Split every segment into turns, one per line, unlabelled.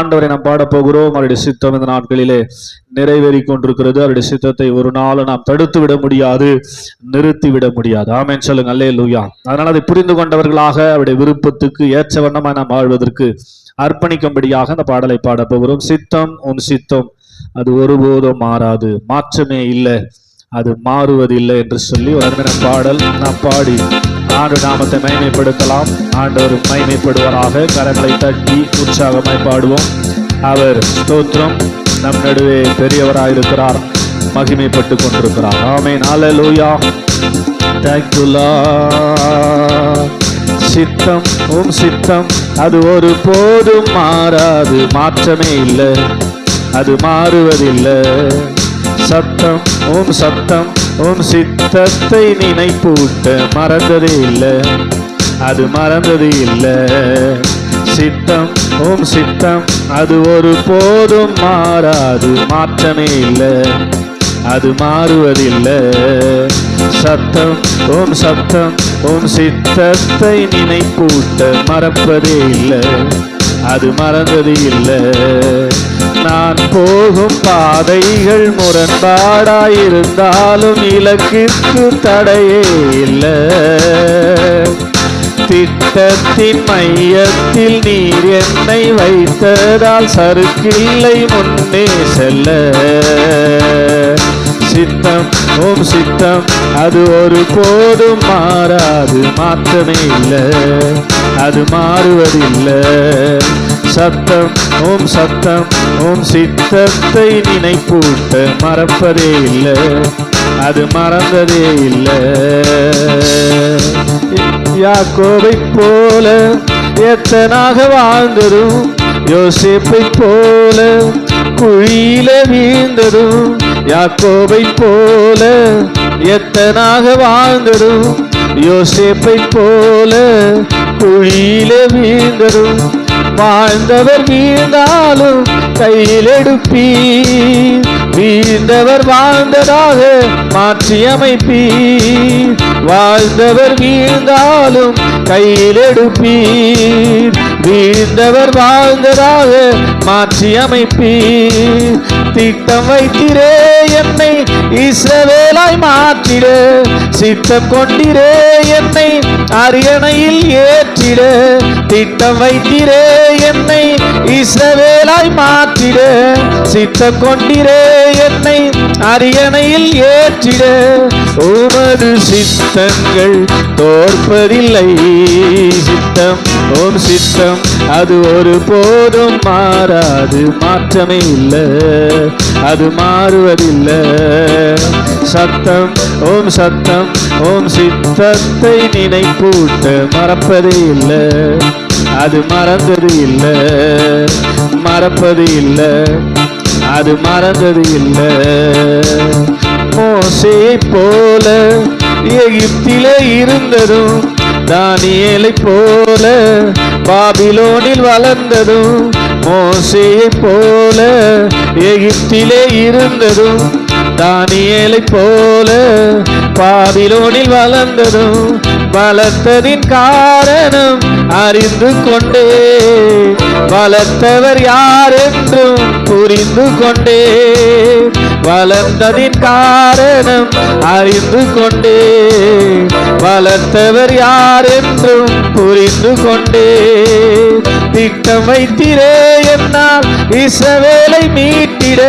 ஆண்டவரை நாம் பாட போகிறோம் அவருடைய சித்தம் இந்த நாட்களிலே நிறைவேறி கொண்டிருக்கிறது. அவருடைய சித்தத்தை ஒரு நாள் நாம் தடுத்து விட முடியாது நிறுத்தி விட முடியாது. ஆமேன். சொல்லுங்க அல்லே லூயா அதனால் அதை புரிந்து கொண்டவர்களாக அவருடைய விருப்பத்துக்கு ஏற்ற வண்ணமாக நாம் வாழ்வதற்கு அர்ப்பணிக்கும்படியாக அந்த பாடலை பாட போகிறோம். சித்தம் உன் சித்தம். அது ஒருபோதும் மாறாது. மாற்றமே இல்லை. அது மாறுவதில்லை என்று சொல்லி ஒரு பாடல் நாம் பாடி ஆண்டு நாமத்தை மகிமைப்படுத்தலாம் ஆண்டவர் மகிமைப்படுவாராக கரங்களை தட்டி உற்சாகமாய் பாடுவோம். அவர் ஸ்தோத்திரம். நம் நடுவே பெரியவராயிருக்கிறார். மகிமைப்பட்டு கொண்டிருக்கிறார். ஆமே ஹalleluya. லூயா தேங்க்யூலா சித்தம் உம் சித்தம். அது ஒரு போதும் மாறாது. மாற்றமே இல்லை. அது மாறுவதில்லை. சத்தம் உம் சத்தம். உன் சித்தத்தை நினைப்பூட்ட மறந்ததே இல்லை அது மறந்தது இல்லை சித்தம் ஓம் சித்தம் அது ஒரு போதும் மாறாது மாற்றமே இல்லை. அது மாறுவதில்லை. சத்தம் ஓம் சத்தம் ஓம் சித்தத்தை நினைப்பூட்ட மறப்பதே இல்லை. அது மறந்தது இல்லை நான் போகும் பாதைகள் முரண்பாடாயிருந்தாலும் இலக்கிற்கு தடையே இல்லை. திட்டத்தின் மையத்தில் நீர் என்னை வைத்ததால் சறுக்கில்லை முன்னே செல்ல. சித்தம் ஓம் சித்தம் அது ஒரு போதும் மாறாது மாற்றமே இல்லை. அது மாறுவதில்லை. சத்தம் ஓம் சத்தம் ஓம் சித்தத்தை நினைப்பூட்ட மறப்பதே இல்லை அது மறந்ததே இல்லை. யாக்கோவை போல எத்தனாக வாழ்ந்ததும் யோசேப்பை போல குழியில வீழ்ந்ததும் யாக்கோவை போல எத்தனாக வாழ்ந்ததும் யோசேப்பை போல குழியில வீழ்ந்ததும் வாழ்ந்தவர் வீழ்ந்தாலும் கையில் எடுப்பீ வீழ்ந்தவர் வாழ்ந்ததாக மாற்றி அமைப்பீ வாழ்ந்தவர் வீழ்ந்தாலும் கையில் எடுப்பீர். வீழ்ந்தவர் வாழ்ந்ததாக மாற்றி அமைப்பீர். திட்டம் வைத்திரே என்னை இஸ்ரவேலாய் மாற்றிட. சித்தம் கொண்டிரே என்னை அரியணையில் ஏற்றிட. திட்டம் வைத்திரே என்னை இஸ்ரவேலாய் மாற்றிட. சித்தம் கொண்டிரே என்னை அரியணையில் ஏற்றிட. உமது சித்தங்கள் தோற்பதில்லை. சித்தம் ஓம் சித்தம் அது ஒரு போதும் மாறாது மாற்றமே இல்லை. அது மாறுவதில்லை. சத்தம் ஓம் சத்தம் ஓம் சித்தத்தை நினைப்பூட்ட மறப்பதே இல்லை. அது மறந்தது இல்லை. மறப்பது இல்லை. அது மறந்தது இல்லை. மோசே போல எகிப்திலே இருந்ததும் தானியலை போல பாபிலோனில் வளர்ந்ததும் மோசையை போல எகிப்திலே இருந்ததும் தானியலை போல பாபிலோனில் வளர்ந்ததும் வளர்த்ததின் காரணம் அறிந்து கொண்டே. வளர்த்தவர் யார் என்றும் புரிந்து கொண்டே. வளர்ந்ததின் காரணம் அறிந்து கொண்டே. வளர்த்தவர் யார் என்றும் புரிந்து கொண்டே. திட்டம் வைத்திரே என்னால் இசவேலை மீட்டிட.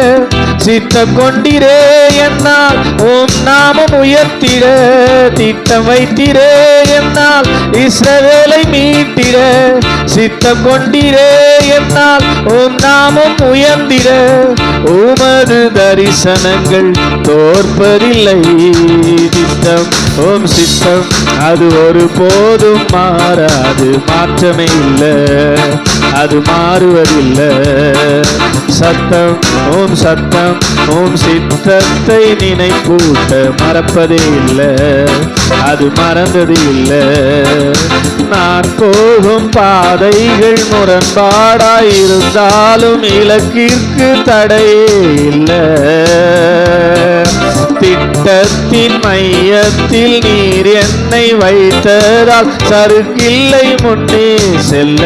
சித்தம் கொண்டிரே என்னால் ஓம் நாமம் உயர்த்திட. திட்டம் வைத்திரே என்னால் இஸ்ரவேலை மீட்டிட. சித்தம் கொண்டிரே என்னால் ஓம் நாமம் உயர்ந்திட உமது தரிசனங்கள் தோற்பதில்லை. சித்தம் ஓம் சித்தம். அது ஒரு போதும் மாறாது. மாற்றமே இல்லை. அது மாறுவதில்லை. சத்தம். ஓம் சத்தம். ஓம் சித்தத்தை நினைப்பூட்ட மறப்பதே இல்லை. அது மறந்தது இல்லை. நான் போகும் பாதைகள் முரண்பாடாயிருந்தாலும் இலக்கிற்கு தடையே இல்லை. திட்டத்தின் மையத்தில் நீர் என்னை வைத்ததால் சருக்கில்லை முன்னே செல்ல.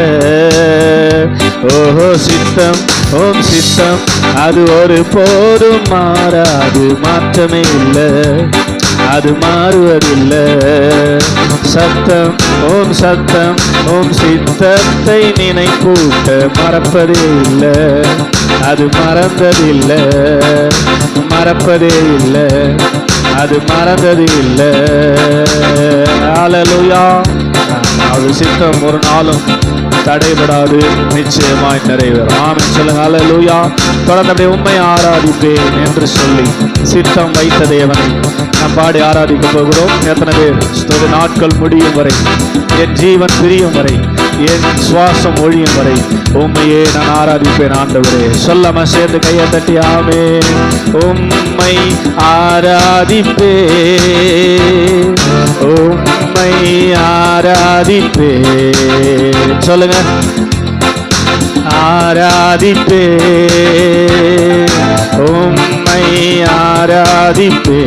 ஓஹோ சித்தம் ஓம் சித்தம் அது ஒரு போதும் மாறாது மாற்றமே இல்லை. அது மாறுவதில்லை. சத்தம் ஓம் சத்தம் ஓம் சித்தத்தை நினைப்பூட்ட மறப்பதே இல்லை. அது மறந்ததில்லை மறப்பதே இல்லை. அது மறந்தது இல்லை ஹalleluya அது சித்தம் ஒரு நாளும் தடைபடாது நிச்சயமாய் நிறைவேறும். ஆமன் சொல்லுங்க அலலுயா தொடர்ந்து அப்படியே உண்மை ஆராதிப்பேன் என்று சொல்லி சித்தம் வைத்த தேவனை நாம் பாடி ஆராதிக்க போகிறோம். எத்தனை பேர் ஒரு நாட்கள் முடியும் வரை என் ஜீவன் பிரியும் வரை என் சுவாசம் ஒழியும் வரை உண்மையே நான் ஆராதிப்பேன் ஆண்டவரே. சொல்லாம சேர்ந்து கையை தட்டி ஆமே உம்மை ஆராதிப்பே உம்மை ஆராதிப்பே சொல்லுங்க. ஆராதிப்பே உம்மை ஆராதிப்பே.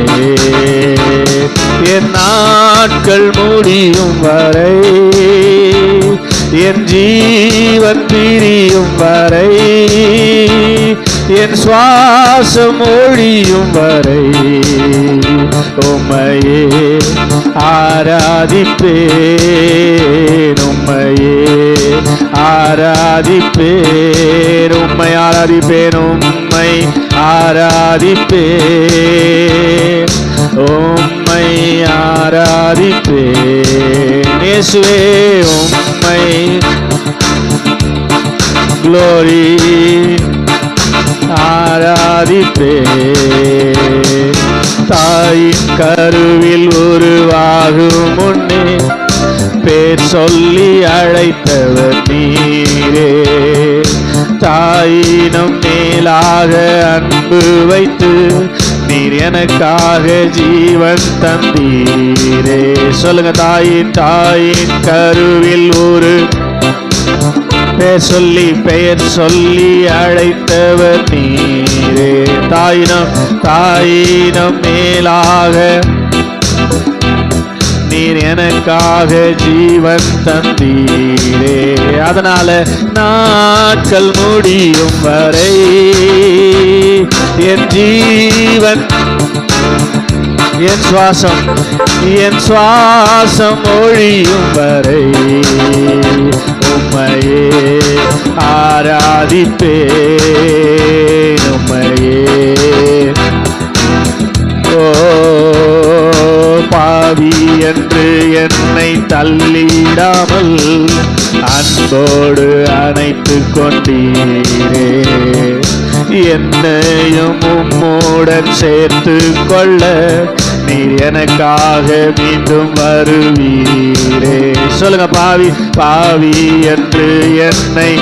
என் நாட்கள் முடியும் வரை என் ஜீவன் பிரியும் வரை என் சுவாசம் ஒழியும் வரை உம்மையே ஆராதிப்பேன் உம்மையே ஆராதிப்பேன் உம்மை ஆராதிப்பேன் உம்மை ஆராதிப்பேன் உம்மை ஆராதிப்பேன் இயேசுவே உம்மை. க்ளோரி ஆராதிப்பே. தாயின் கருவில் உருவாகும் முன்னே பேர் சொல்லி அழைத்தவர் நீரே. தாயினும் மேலாக அன்பு வைத்து நீர் எனக்காக ஜீவன் தந்தீரே. சொல்லுங்க தாயின் தாயின் கருவில் ஒரு பெயர் சொல்லி பெயர் சொல்லி அழைத்தவர் நீரே. தாயினம் தாயினம் மேலாக நீர் எனக்காக ஜீவன் தந்தீரே. அதனால நாட்கள் முடியும் வரை என் ஜீவன் என் சுவாசம் என் சுவாசம் ஒழியும் வரை உம்மையே ஆராதிப்பே உம்மையே என்று என்னை தள்ளிடாமல் அன்போடு அணைத்து கொண்டீரே. என்னையும் உம்முடன் சேர்த்து கொள்ள நீர் எனக்காக மீண்டும் வருவீரே. சொல்லுங்க பாவி பாவி என்று என்னை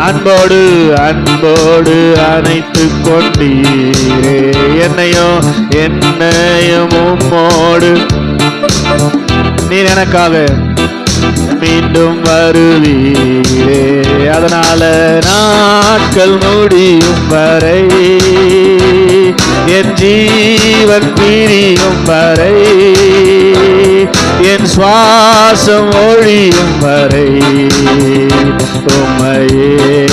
அன்போடு அன்போடு அணைத்து கொண்டீரே. என்னையும் என்னையும் உம்மோடு. நீர் எனக்காக மீண்டும் வருவீரே. அதனால நாட்கள் முடியும் வரை என் ஜீவன் பிரியும் வரை என் சுவாசம் ஒழியும் வரை உம்மையே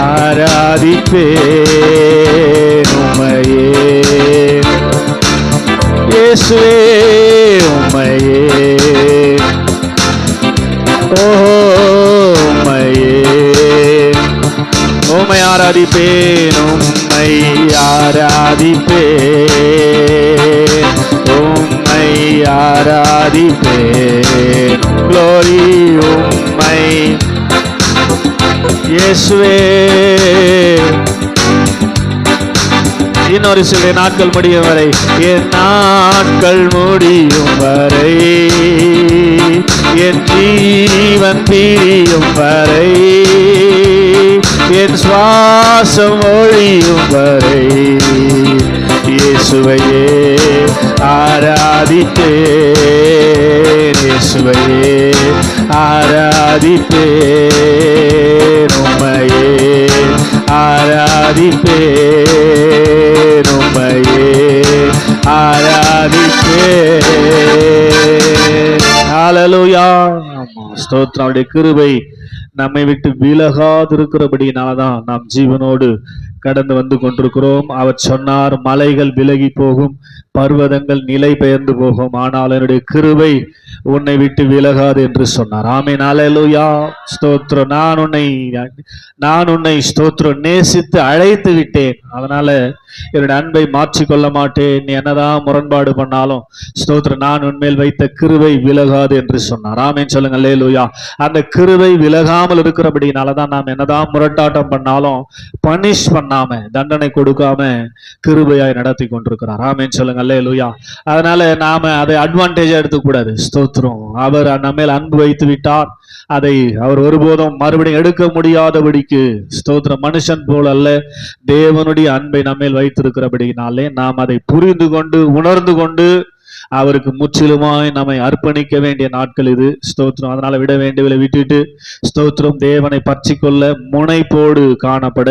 ஆராதிப்பே உம்மையே. இயேசுவே உம்மையே. ஓமையே உம்மை ஆராதிப்பேன் உம்மை ஆராதிப்பேன். இயேசுவே. இன்னொரு சில நாட்கள் முடியும் வரை என் நாட்கள் முடியும் வரை என் ஜீவன் பிரியும் வரை என் சுவாசம் ஒழியும் வரை. இயேசுவையே ஆராதித்தே இயேசுவையே ஆராதிப்பேன் உம்மையே ஆராதிப்பேன். ஹalleluya ஸ்தோத்திரம் அவருடைய கிருபை நம்மை விட்டு விலகாதிருக்கிறபடியினாலதான் நாம் ஜீவனோடு கடந்து வந்து கொண்டிருக்கிறோம். அவர் சொன்னார் மலைகள் விலகி போகும் பர்வதங்கள் நிலை பெயர்ந்து போகும் ஆனால் என்னுடைய கிருவை உன்னை விட்டு விலகாது என்று சொன்னார். ஆமே நாளையா ஸ்தோத்திரம். நான் உன்னை நான் உன்னை ஸ்தோத்திரம் நேசித்து அழைத்து விட்டேன். அதனால என்னுடைய அன்பை மாற்றிக்கொள்ள மாட்டேன். நீ என்னதான் முரண்பாடு பண்ணாலும் ஸ்தோத்திரம் நான் உன்மேல் வைத்த கிருவை விலகாது என்று சொன்னார். ஆமேன். சொல்லுங்க லேலுயா அந்த கிருவை விலகாமல் இருக்கிறபடினால தான் நாம் என்னதான் முரட்டாட்டம் பண்ணாலும் பனிஷ் பண்ணாம தண்டனை கொடுக்காம கிருபையாய் நடத்தி கொண்டிருக்கிறார். ஆமேன்னு சொல்லுங்க அல்லேலூயா. அதனால நாம அதை அட்வான்டேஜா எடுத்துக்கூடாது. ஸ்தோத்திரம். அவர் நம்மேல் அன்பு வைத்து விட்டார். அதை அவர் ஒருபோதும் மறுபடியும் எடுக்க முடியாதபடிக்கு ஸ்தோத்திரம். மனுஷன் போல் அல்ல தேவனுடைய அன்பை நம்மேல் வைத்திருக்கிறபடினாலே நாம் அதை புரிந்து கொண்டு உணர்ந்து கொண்டு அவருக்கு முற்றிலுமாய் நம்மை அர்ப்பணிக்க வேண்டிய நாட்கள் இது. ஸ்தோத்திரம். அதனால விட வேண்டியவளை விட்டுட்டு ஸ்தோத்திரம். தேவனை பற்றிக்கொள்ள முனைப்போடு காணப்பட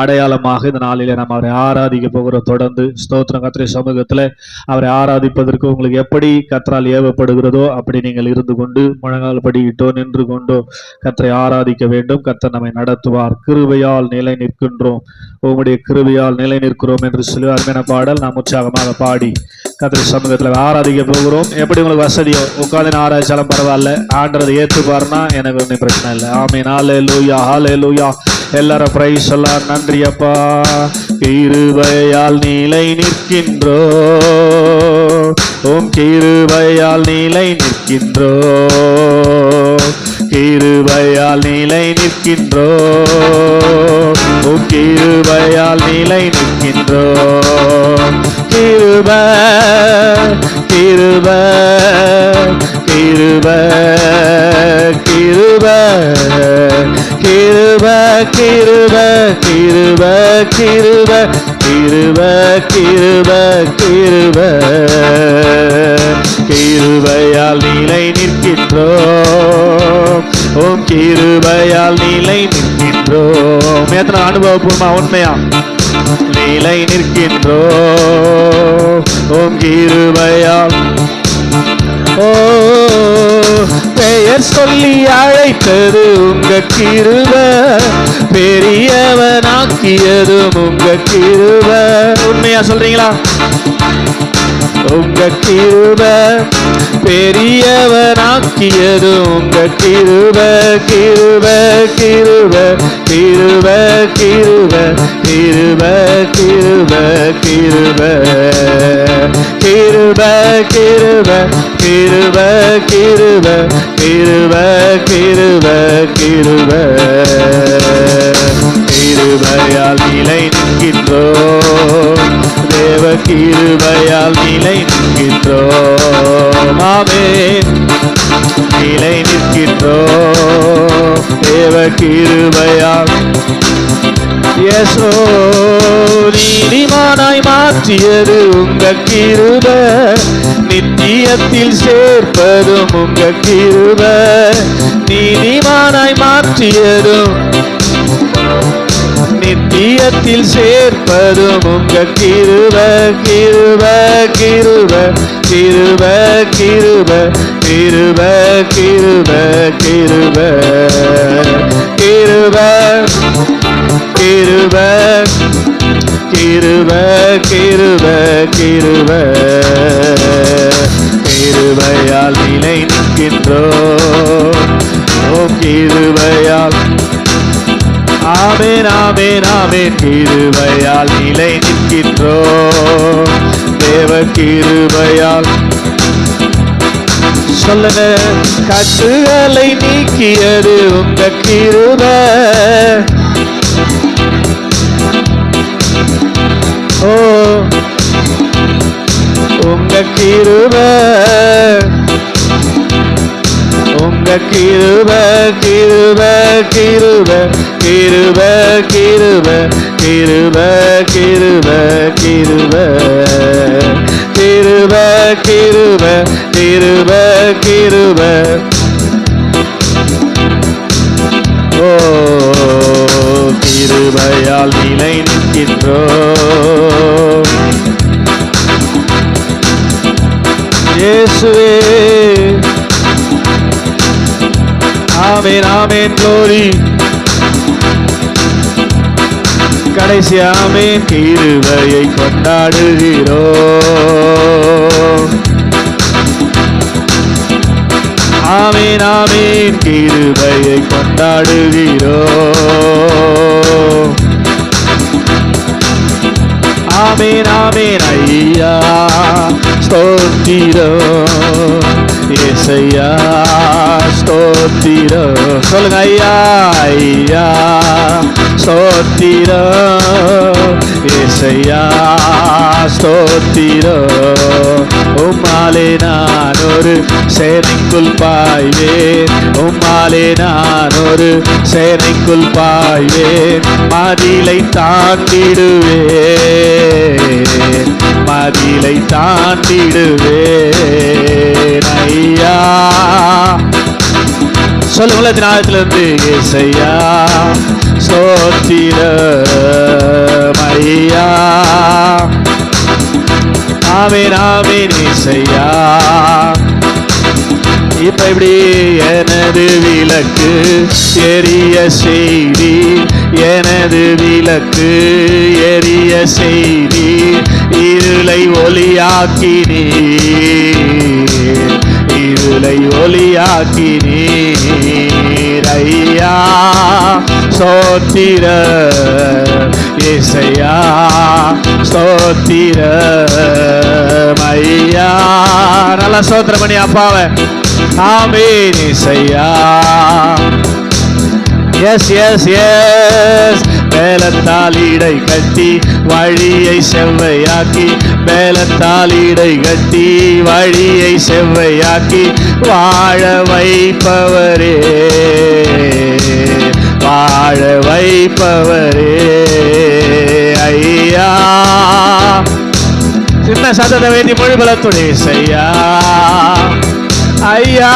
அடையாளமாக இந்த நாளில நம்ம அவரை ஆராதிக்க போகிறோம். தொடர்ந்து ஸ்தோத்திரம். கத்திரை சமூகத்துல அவரை ஆராதிப்பதற்கு உங்களுக்கு எப்படி கத்தரால் ஏவப்படுகிறதோ அப்படி நீங்கள் இருந்து கொண்டு முழங்கால் படியிட்டோ நின்று கொண்டோ கத்தரை ஆராதிக்க வேண்டும். கத்தர் நம்மை நடத்துவார். கிருபையால் நிலை நிற்கின்றோம். உங்களுடைய கிருபையால் நிலை நிற்கிறோம் என்று சொல்லி அருமையான பாடல். நாம் உற்சாகமாக பாடி கத்திர சமூகத்தில் ஆராதிக்க போகிறோம். எப்படி உங்களுக்கு வசதியோ உட்காந்து ஆராய்ச்சாலும் பரவாயில்ல. ஆண்டதை ஏற்றுப்பாருன்னா எனக்கு ஒன்றும் பிரச்சனை இல்லை. ஆமே நாளே லூயா ஹாலே லூயா எல்லாரும் பிரைஸ் எல்லாம் நன்றி அப்பா. கிருபையால் நிலை நிற்கின்றோ. ஓம் கிருபையால் நிலை நிற்கின்றோ. கிருபையால் நிலை நிற்கின்றோ உம் கிருபையால் நிலை நிற்கின்றோ கிருப கிருப கிருப கிருப கிருப கிருப கிருப கிருப கிருப கிருப கிருப கிருபையால் நிலை நிற்கின்றோம். ஓம் கிருபையால் நிலை நிற்கின்றோம். எத்தனை அனுபவபூர்வமா உண்மையா? நிலை நிற்கின்றோம். ஓம் கிருபையால். ஓ பெயர் சொல்லி அழைத்தது உங்க கிருப. பெரியவனாக்கியதும் உங்க கிருப. உண்மையா சொல்றீங்களா? உங்க கிருப பெரியவனாக்கியது உங்க கிருப கிருப கிருப கிருப கிருப கிருப கிருப கிருப கிருப கிருப கிருப கிருப கிருப கிருப கிருப கிருபையால் நிலை நிற்கின்றோ தேவ கிருபையால் நிலை நிற்கின்றோ மாமே நிலை நிற்கின்றோ தேவ கிருபையால் யசோ நீதிமானாய் மாற்றியது உங்க கிருப. நித்தியத்தில் சேர்ப்பதும் உங்கள் கிருப. நீதிமானாய் மாற்றியதும் நித்தியத்தில் சேர்ப்பதும் உங்க கிருப. கிருப கிருப கிருப கிருப கிருப கிருப கிருப. கிருப கிருப. கிருப கிருப கிருப. கிருபையால் நிலை நிற்கின்றோ? ஓ கிருபையால். ஆமேன் ஆமேன் ஆமேன். கிருபையால் நிலை நிற்கின்றோ? தேவ கிருபையால். சொல்லுங்க கட்டுகளை நீக்கியது உங்க கிருப. கிருப உங்க கிருப கிருப கிருப கிருப கிருப கிருப கிருப கிருப கிருப கிருப கிருப கிருப ஓ கிருபையால் நிலை நிற்கின்றோ இயேசுவே. ஆமேன் ஆமேன் க்ளோரி கடைசி ஆமேன் கிருபையை கொண்டாடுகிறோம் ஆமீன் ஆமீன் கிருபையை கொண்டாடுகிறோ ஆமீன் ஆமீன் ஐயா. ஸ்தோத்திரம். ஏசையா ஸ்தோத்திரம். சொல்லுங்க ஐயா ஐயா ஸ்தோத்திரம். ஏசையா ஸ்தோத்திரம். உம்மாலே நான் ஒரு சேனைக்குள் பாய்வேன். உம்மாலே நான் ஒரு சேனைக்குள் பாய்வேன். மதிலை தாண்டிடுவேன் மதிலை தாண்டிடுவேன் ஐயா. சொல்லுங்கள தினாயத்திலிருந்து இசையா சோத்திர ஐயா. ஆமீன் ஆமீன் இசையா இப்ப இப்படி எனது விளக்கு எரிய செய்தி. எனது விளக்கு எரிய செய்தி. இருளை ஒளியாக்கினீர். இருளை ஒளியாக்கினீர் ஐயா. சோத்திர இசையா. சோத்திர ஐயா. நல்லா சோத்திரம் பண்ணி அப்பாவை. ஆமீன் இசையா. எஸ் எஸ் எஸ் மேலத்தால் இடை கட்டி வழியை செவ்வையாக்கி மேலத்தால் இடை கட்டி வழியை செவ்வையாக்கி வாழ வைப்பவரே. வாழ வைப்பவரே. ஐயா. சின்ன சத்தத்தை வேண்டி மொழிபலத்துடைய செய்யா ஐயா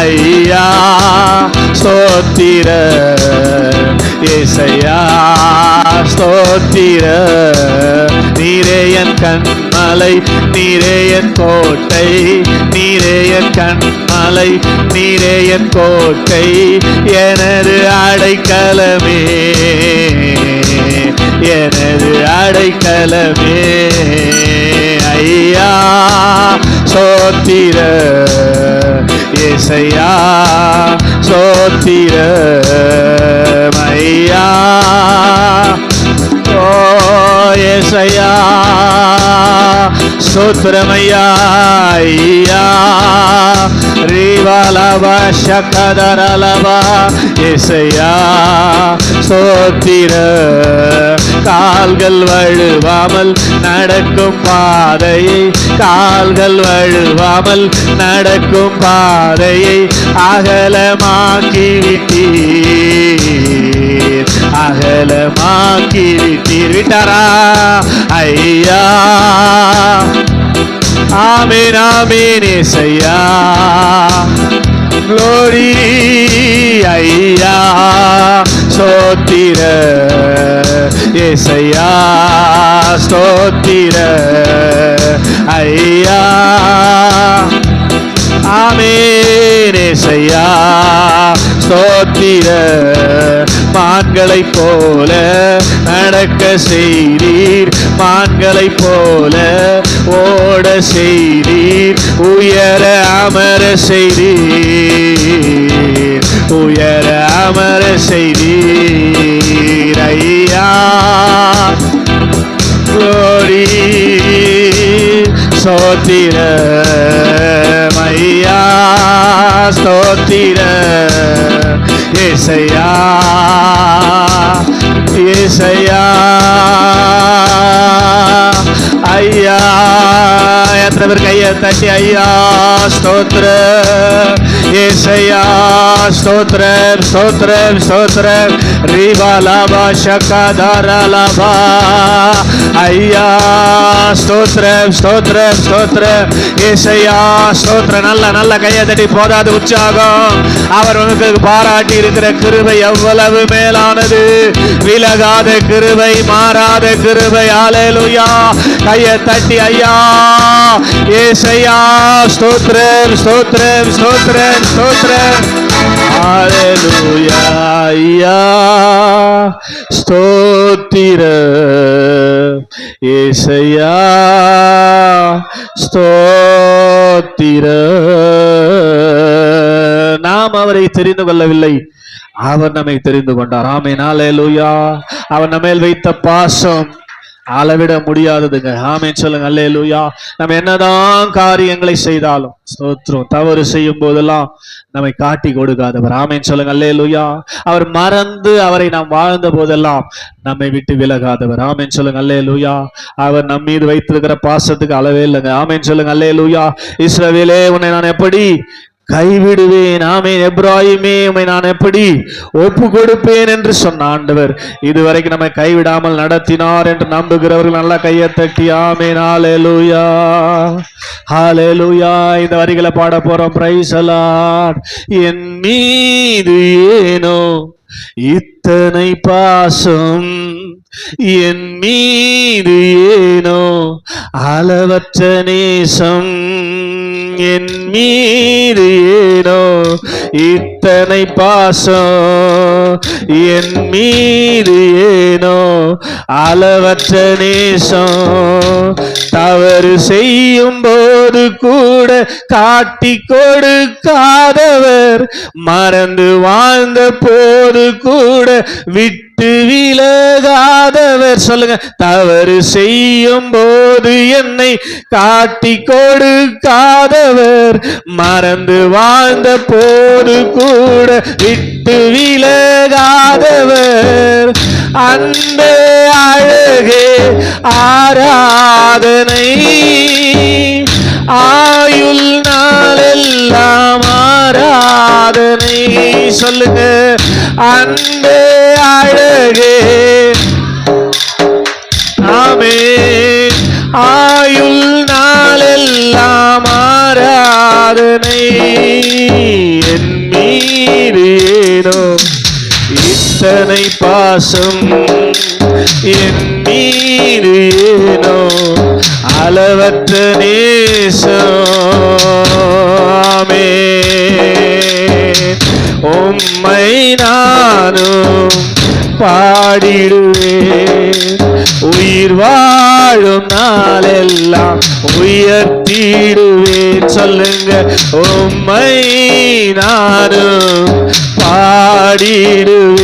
ஐயா ஸ்தோத்திர ஏசையா ஸ்தோத்திர. நீரேயன் கண்மலை நீரேயன் கோட்டை நீரேயன் கண்மலை நீரேயன் கோட்டை எனது அடைக்கலமே எனது அடைக்கலமே. ஐயா சோத்திர இசையா சோத்திர மையா. ஓ இசையா சோத்திரமையா ஐயா. ரீவாலபா சக்கதரலபா இசையா சோத்திர கால்கள் வழுவாமல் நடக்கும் பாதையை கால்கள் வழுவாமல் நடக்கும் பாதையை அகலமாக்கிவிட்டீர். விட்டீர் விட்டாரா? ஐயா. ஆமேன் ஆமீன் இசையா க்ளோரி ஐயா. சோத்திர ஏசையா ஸ்தோத்திர ஐயா ஆமேசையா ஸ்தோத்திர மான்களைப் போல நடக்க செய்தீர் மான்களைப் போல ஓட செய்தீர் உயர அமர செய்தீர் உயர அமர செய்தீர் ஐயா glory மையா சோத்திர ஏசையா ஏசையா ஐயா எத்தனை பேர் கையை தட்டி ஐயா ஸ்தோத்திர ஏசையா ஸ்தோத்ரம் ஸ்தோத்ரம் ஸ்தோத்ரம் ரீபா லாபா ஷக்கா ஐயா ஸ்தோத்ரம் ஸ்தோத்ரம் ஸ்தோத்ரம் ஏசையா ஸ்தோத்ரம் நல்ல நல்ல கையை தட்டி போதாது உற்சாகம். அவர் உனக்கு பாராட்டி இருக்கிற கிருபை எவ்வளவு மேலானது. விலகாத கிருபை மாறாத கிருபை. ஆலேலுயா கையை தட்டி ஐயா. ஏசையா ஸ்தோத்ரம் ஸ்தோத்ரம் ஸ்தோத்ரம் ஸ்தோத்ரம் ஹalleluya ஐயா ஸ்தோத்திர ஏசையா ஸ்தோத்திர நாம் அவரை தெரிந்து கொள்ளவில்லை அவர் நம்மை தெரிந்து கொண்டார் ஆமே நாளேலூயா அவர் நம்ம மேல் வைத்த பாசம் அளவிட முடியாததுங்க. ஆமேன் சொல்லுங்க. அல்லேலூயா. நம்ம என்னதான் காரியங்களை செய்தாலும் ஸ்தோத்திரம். தவறு செய்யும் போதெல்லாம் நம்மை காட்டி கொடுக்காதவர். ஆமேன் சொல்லுங்க. அல்லேலூயா. அவர் மறந்து அவரை நாம் வாழ்ந்த போதெல்லாம் நம்மை விட்டு விலகாதவர். ஆமேன் சொல்லுங்க. அல்லேலூயா. அவர் நம் மீது வைத்திருக்கிற பாசத்துக்கு அளவே இல்லைங்க. ஆமேன் சொல்லுங்க. அல்லேலூயா. இஸ்ரவேலே உன்னை நான் எப்படி கைவிடுவேன். ஆமேன். எப்ராஹிமே உமை நான் எப்படி ஒப்பு கொடுப்பேன் என்று சொன்ன ஆண்டவர். இதுவரைக்கும் நம்மை கைவிடாமல் நடத்தினார் என்று நம்புகிறவர்கள் நல்லா கையை தட்டி ஆமேன். ஹalleluya. ஹalleluya. இந்த வரிகளை பாட போறோம். பிரைஸ் என் மீது ஏனோ இத்தனை பாசம்? என் மீது ஏனோ அளவற்ற நேசம்? என் மீது ஏனோ இத்தனை பாசம்? என் மீது ஏனோ அளவற்ற நேசம். தவறு செய்யும் போது கூட காட்டி கொடுக்காதவர். மறந்து வாழ்ந்த போது கூட விட்டு விலகாதவர். சொல்லுங்க தவறு செய்யும் போது என்னை காட்டி கொடுக்காதவர். மறந்து வாழ்ந்த போது கூட கூட விட்டு விலகாதவர். அன்பே அழகே ஆராதனை. ஆயுள் நாளெல்லாம் ஆராதனை. சொல்லுங்க அன்பே அழகே. ஆமே ஆயுள் நாளெல்லாம் ஆராதனை. மீது ஏனோ இத்தனை பாசம் என் மீது ஏனோ அளவற்ற நேசமே. உம்மை நானும் பாடிடுவேன். உயிர் வாழும் நாளெல்லாம் உயர்த்திடுவேன். சொல்லுங்க உம்மை நானும் பாடிடுவேன்.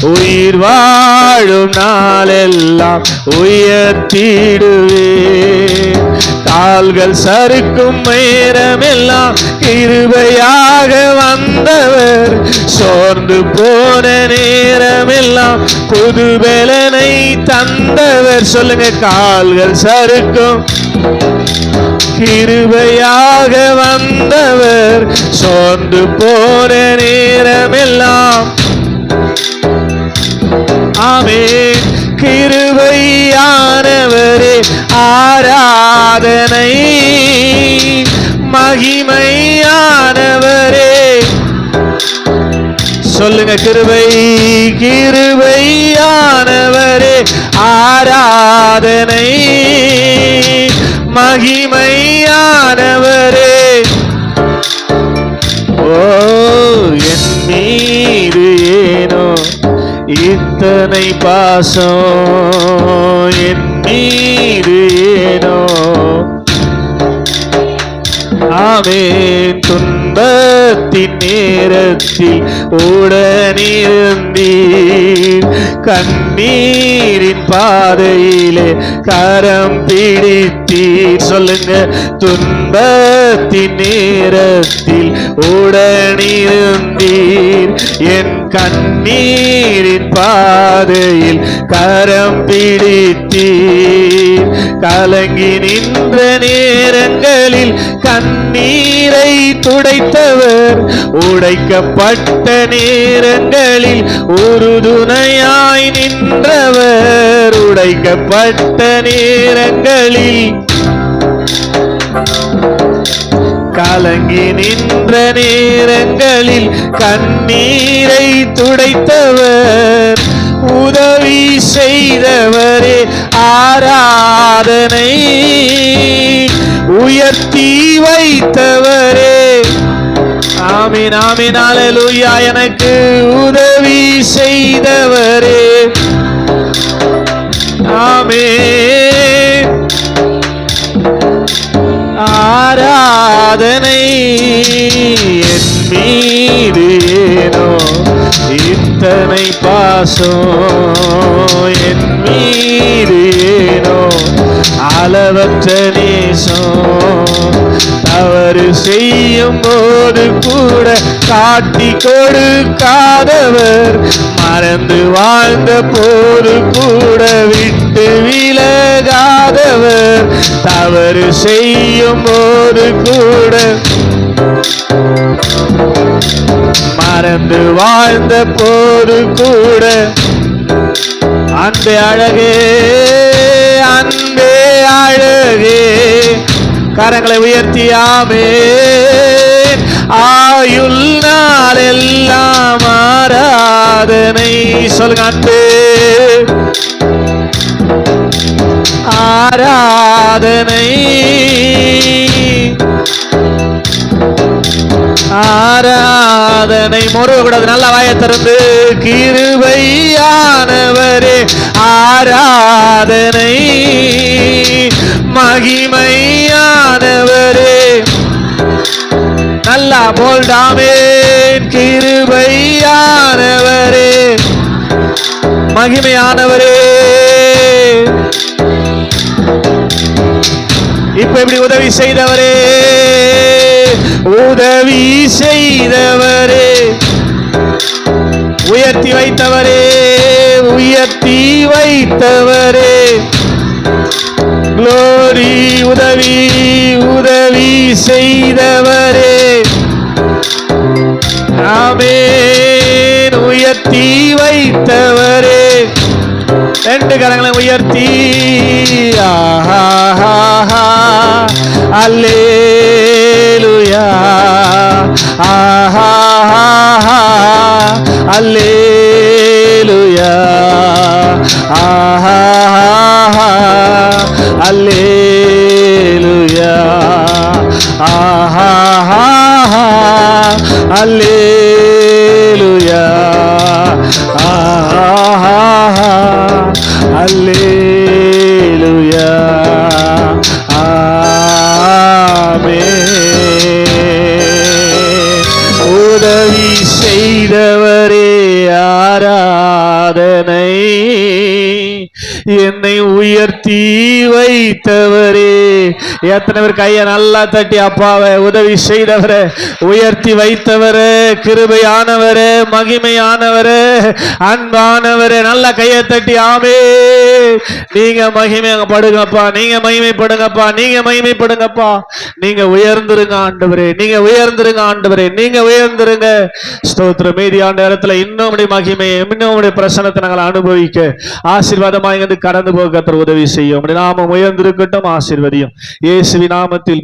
உயிர் வாழும் நாளெல்லாம் உயர்த்திடுவேன். கால்கள் சறுக்கும் நேரமெல்லாம் கிருபையாக வந்தவர். சோர்ந்து போன நேரமெல்லாம் புது பலனை தந்தவர். சொல்லுங்க கால்கள் சறுக்கும் கிருபையாக வந்தவர். சோர்ந்து போன நேரமெல்லாம் ஆமே கிரு சொல்லுங்க கிருபை கிருபையானவரே ஆராதனை மகிமையானவரே. ஓ என் மீது ஏனோ இத்தனை பாசம் என் மீது ஏனோ. ஆமே துன் துன்பத்தின் நேரத்தில் உடனிருந்தீர். கண்ணீரின் பாதையிலே கரம் பிடித்தீர். சொல்லுங்க துன்பத்தின் நேரத்தில் உடனிருந்தீர். என் கண்ணீரின் பாதையில் கரம் பிடித்தீர். கலங்கி நின்ற நேரங்களில் கண்ணீரை துடைத்தவர். உடைக்கப்பட்ட நேரங்களில் உறுதுணையாய் நின்றவர். உடைக்கப்பட்ட நேரங்களில் கலங்கி நின்ற நேரங்களில் கண்ணீரை துடைத்தவர். உதவி செய்தவரே ஆராதனை. உயர்த்தி வைத்தவரே. ஆமீன் ஆமீன் அல்லேலூயா எனக்கு உதவி செய்தவரே. ஆமே ஆராதனை என் மீது ஏனோ? இத்தனை பாசம் என் மீது அளவற்ற நேசம். தவறு செய்யும் போது கூட காட்டி கொடுக்காதவர். மறந்து வாழ்ந்த போது கூட விட்டு விலகாதவர். தவறு செய்யும் போது கூட மறந்து வாழ்ந்த போது கூட அந்த அழகே அன்பு கரங்களை உயர்த்தியாமே. ஆயுள் நாள் எல்லாம் ஆராதனை. சொல்லுங்க அன்பே. ஆராதனை. ஆராதனை. முருக கூடாது நல்ல வாயை திறந்து கிருபையானவரே ஆராதனை. மகிமையானவரே. நல்லா போல்டாமேன் கிருபையானவரே. மகிமையானவரே. இப்ப எப்படி உதவி செய்தவரே? உதவி செய்தவரே. உயர்த்தி வைத்தவரே உயர்த்தி வைத்தவரே. குளோரி உதவி உதவி செய்தவரே. ஆமேன் உயர்த்தி வைத்தவரே. ரெண்டு கரங்களை உயர்த்தி. ஆஹா அல்லேலுயா. ஆஹா அல்லே அல்லேலுயா ஆஹா அல்லேலுயா ஆமென் உதவி செய்தவரே ஆராதனை. என்னை உயர்த்தி வைத்தவரே. எத்தனை பேர் கையை நல்லா தட்டி அப்பாவை உதவி செய்தவரே உயர்த்தி வைத்தவரே கிருபையானவரே மகிமையானவரே அன்பானவரே. நல்லா கையை தட்டி ஆமே நீங்க மகிமைப்படுங்கப்பா நீங்க மகிமைப்படுங்கப்பா நீங்க மகிமைப்படுங்கப்பா. நீங்க உயர்ந்துருங்க ஆண்டவரே நீங்க உயர்ந்துருங்க ஆண்டவரே நீங்க உயர்ந்துருங்க. ஸ்தோத்திர மீதியான இடத்துல இன்னும் உடைய மகிமையை இன்னும் பிரசனத்தை நாங்கள் அனுபவிக்க ஆசீர்வாதமாக இங்கிருந்து கடந்து போக கத்தர் உதவி செய்யும். உம்முடைய நாமம் உயர்ந்திருக்கட்டும் ஆசிர்வதியும். இயேசு நாமத்தில்